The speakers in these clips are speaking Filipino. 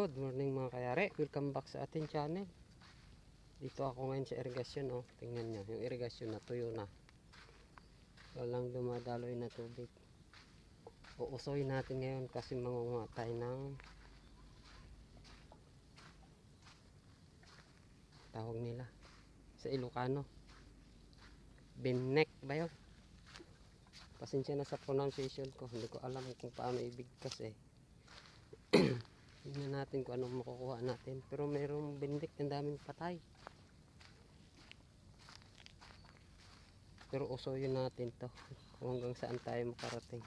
Good morning mga kayari. Welcome back sa ating channel. Dito ako ngayon sa irrigation. Oh. Tingnan nyo. Yung irrigation na tuyo na. Walang dumadaloy na tubig. Uusoy natin ngayon kasi mangungatay ng tawag nila sa Ilocano. Binek ba yun? Pasensya na sa pronunciation ko. Hindi ko alam kung paano ibigkas eh. Tingnan natin kung anong makukuha natin. Pero mayroong bindik ang daming patay. Pero usoyin natin to. Kung hanggang saan tayo makarating.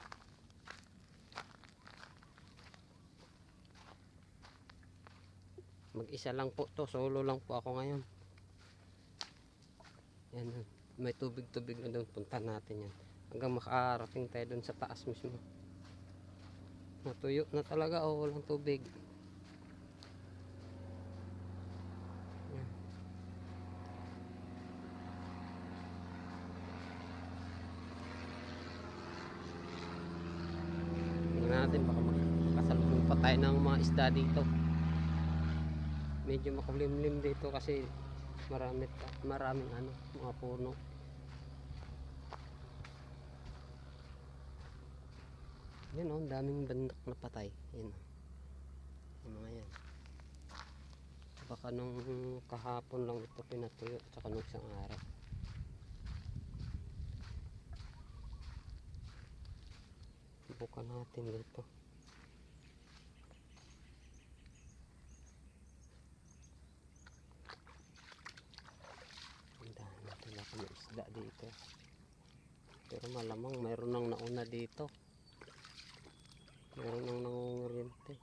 Mag-isa lang po to. Solo lang po ako ngayon. Yan. May tubig-tubig na doon. Punta natin yan. Hanggang makarating tayo doon sa taas mismo. Natuyo na talaga o walang tubig. Yan. Tingnan natin baka makasalubong pa tayo ng mga isda dito. Medyo makulimlim dito kasi marami maraming ano, mga puno. Yan o, ang daming bandak na patay. Yan o. Yung mga yan. Baka nung kahapon lang ito pinatuyo, tsaka nung isang araw. Subukan natin dito. Tindahan natin na kami isda dito. Pero malamang mayroon nang nauna dito. Meron nang nangunguryente.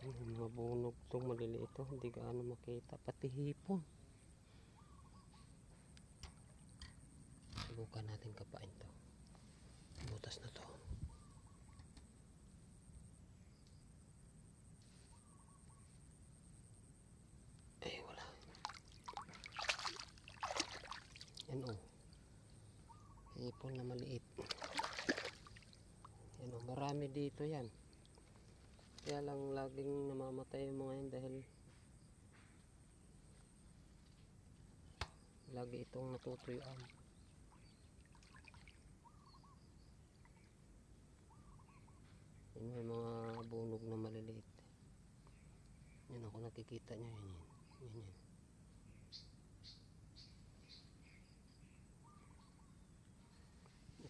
Mga bunog itong maliliit to. Hindi gaano makita. Pati hipon. Subukan natin kapain to. Butas na to. Eh, wala. Yan o. Hipon na maliit. Yan o, marami dito yan. Kaya lang laging namamatay yung mga yan dahil lagi itong natutuyuan. Yan may mga bunog na maliliit. Yan ako nakikita niya yan yan. Yan yan.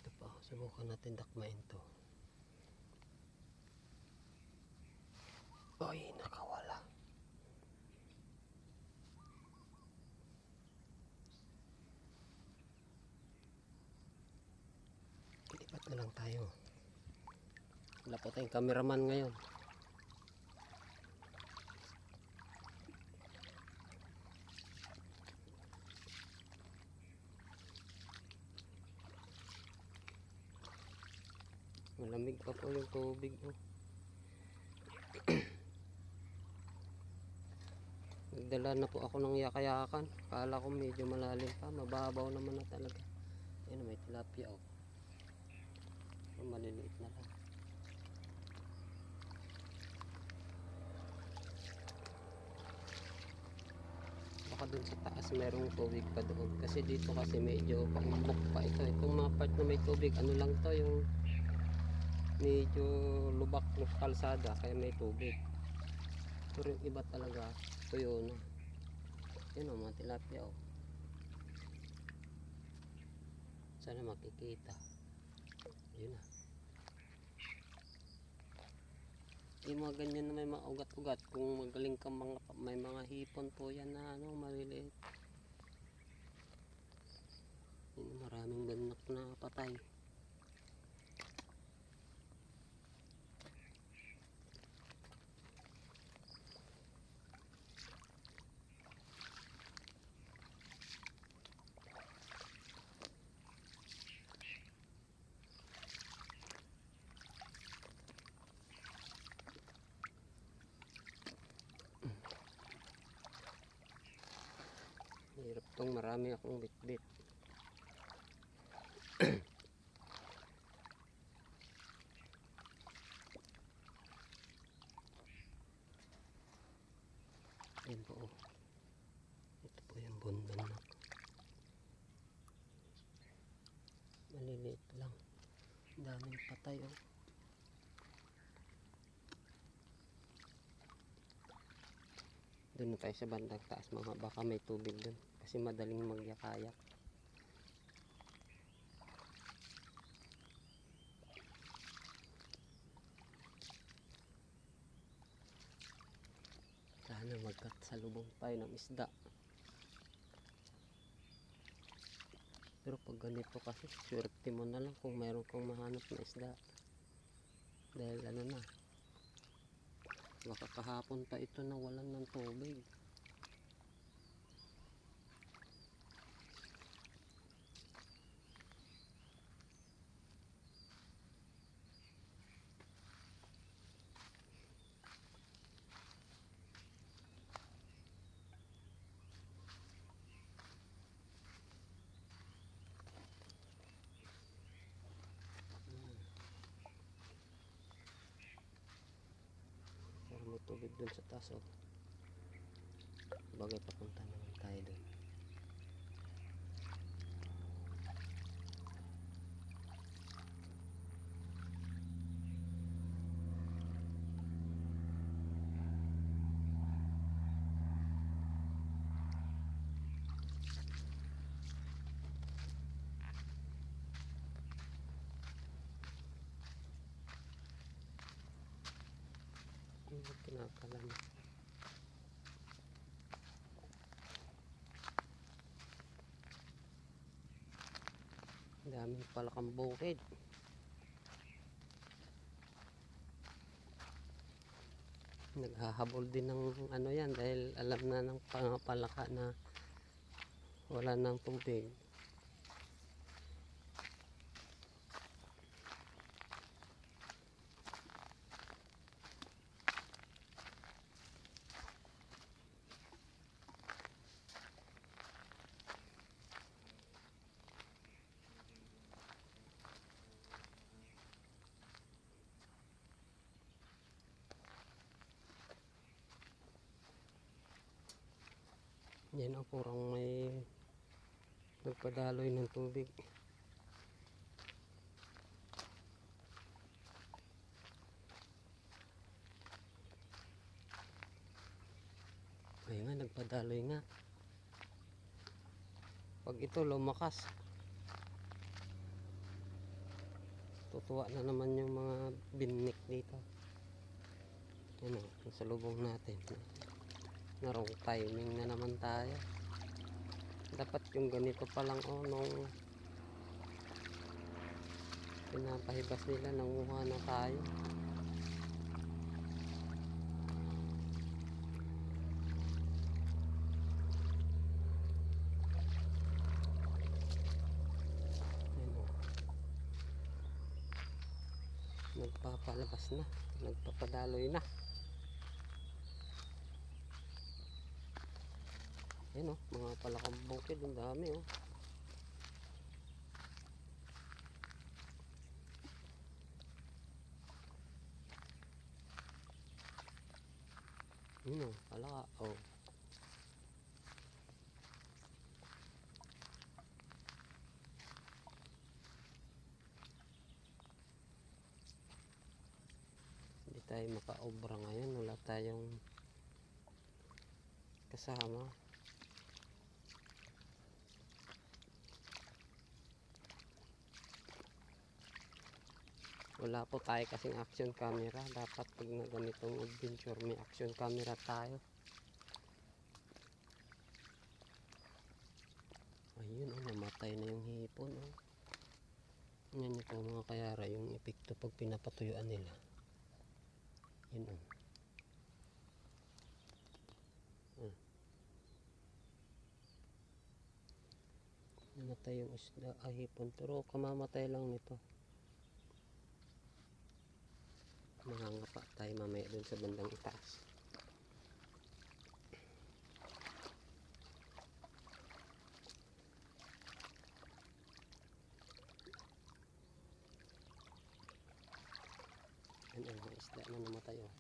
Ito pa, subukan natin dakmain to. Ay, nakawala. Lipat na lang tayo. Wala po tayong cameraman ngayon. Malamig pa po yung tubig. Oh. Nagdala na po ako ng yakayakan. Kala ko medyo malalim pa. Mababaw naman na talaga. Ayun, may tilapia oh. Oh, Maliliit na lang. Baka dun sa taas merong tubig pa doon. Kasi dito kasi medyo paumbok pa ito. Itong mga part na may tubig, ano lang to yung medyo lubak ng kalsada kaya may tubig. Pero yung iba talaga, tuyo na. Yun o, mga tilapia o. Sana makikita. Yun na. Yung mga ganyan na may mga ugat-ugat, kung magaling kang mga, may mga hipon po yan na ano, maliliit. Yun, maraming banak na patay. Mahirap tong marami akong bitbit. Ayan po. Oh. Ito po yung bondan na. Maliliit lang. Daming patay oh. Doon na tayo sa bandang taas mga baka may tubig doon. Kasi madaling magyakayak. Sana magkasalubong tayo ng isda. Pero pag ganito kasi, swerte mo na lang kung mayroon kang mahanap na isda. Dahil ano na, baka kahapon pa ito na walan ng tubig. Tubig dun sa taas oh. Bagay papunta naman tayo dun. Kinakalam. Daming palakang bukid. Naghahabol din ng ano yan dahil alam na ng pangapalaka na wala ng tubig. Yan ang kurang may nagpadaloy ng tubig. Ay nga, nagpadaloy nga. Pag ito lumakas, tutuwa na naman yung mga binik dito. Yan o, sa lubong natin na wrong timing na naman tayo. Dapat yung ganito pa lang oh nung pinapahibas nila nanguha na tayo. Oh. nagpapalabas na. Nagpapadaloy na Yan oh, mga palakang bukid, ang dami oh. Yun oh, palaka oh. Hindi tayo makaobra ngayon, wala tayong kasama. Wala po tayo kasing action camera. Dapat pag na ganitong adventure may action camera tayo. Ayun oh namatay na yung hipon oh. Yan ito mga kayara yung epekto pag pinapatuyuan nila. Yun oh. Ah. namatay yung isda ah, pero kamamatay lang nito mangangapa tayo mamaya dun sa bandang itaas yan ang mga isda na namatay oh.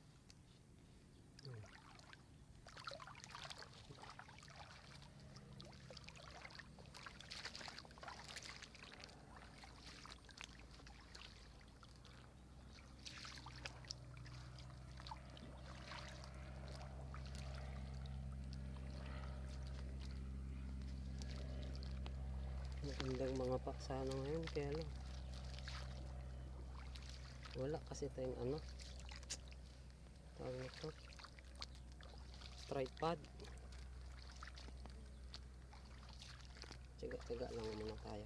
Magandang mga paksano ngayon kaya lang. Wala kasi tayong ano. Tawag nito. Tripod. Tiyaga-tiyaga lang muna tayo.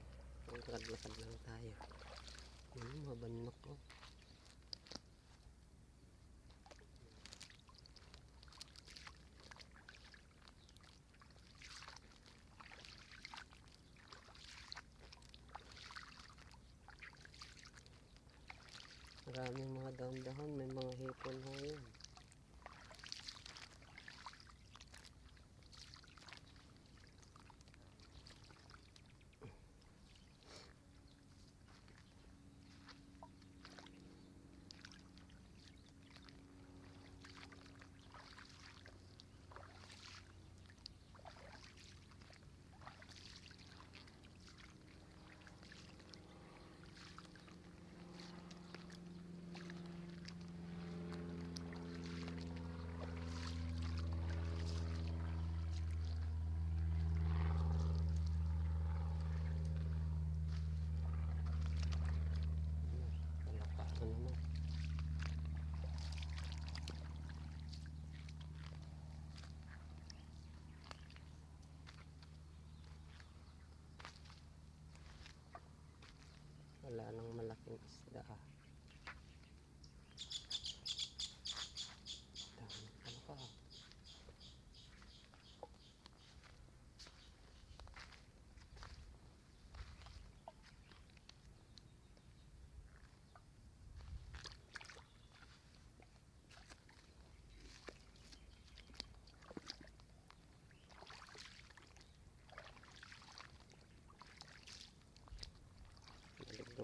Magkakad-lakad lang tayo. Ano, mabanok ko. Maraming mga daon-dahon, may mga hipon ho yun. Wala nang malaking isda ah. Dami palaka ah.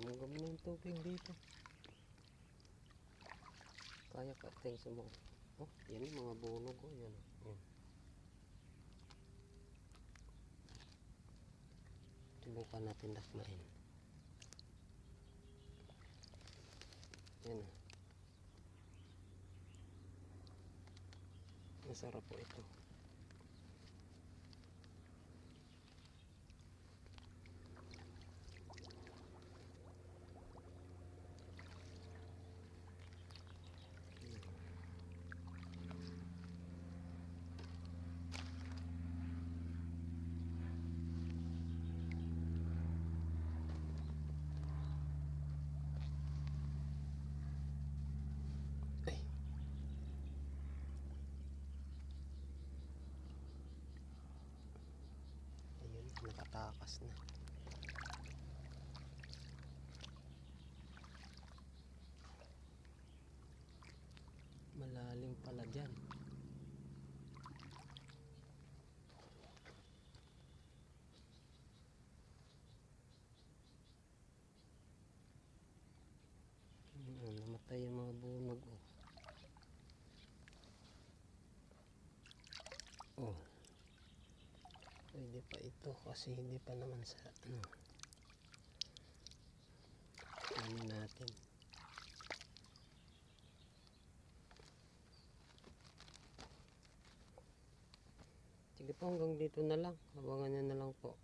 Gam-gam na yung tubig dito. Kaya ka ting sa. Oh, yan yung mga bunog oh, yan. oh. Yan. Subukan natin dakmain. Yan oh. Masarap po ito. Ay. Nakatakas na. Malalim pala dyan. Namatay yung mga bunog. Oh. Oh. Pwede pa ito kasi hindi pa naman sa ano. Ano natin. Sige po hanggang dito na lang. Abangan nyo na lang po.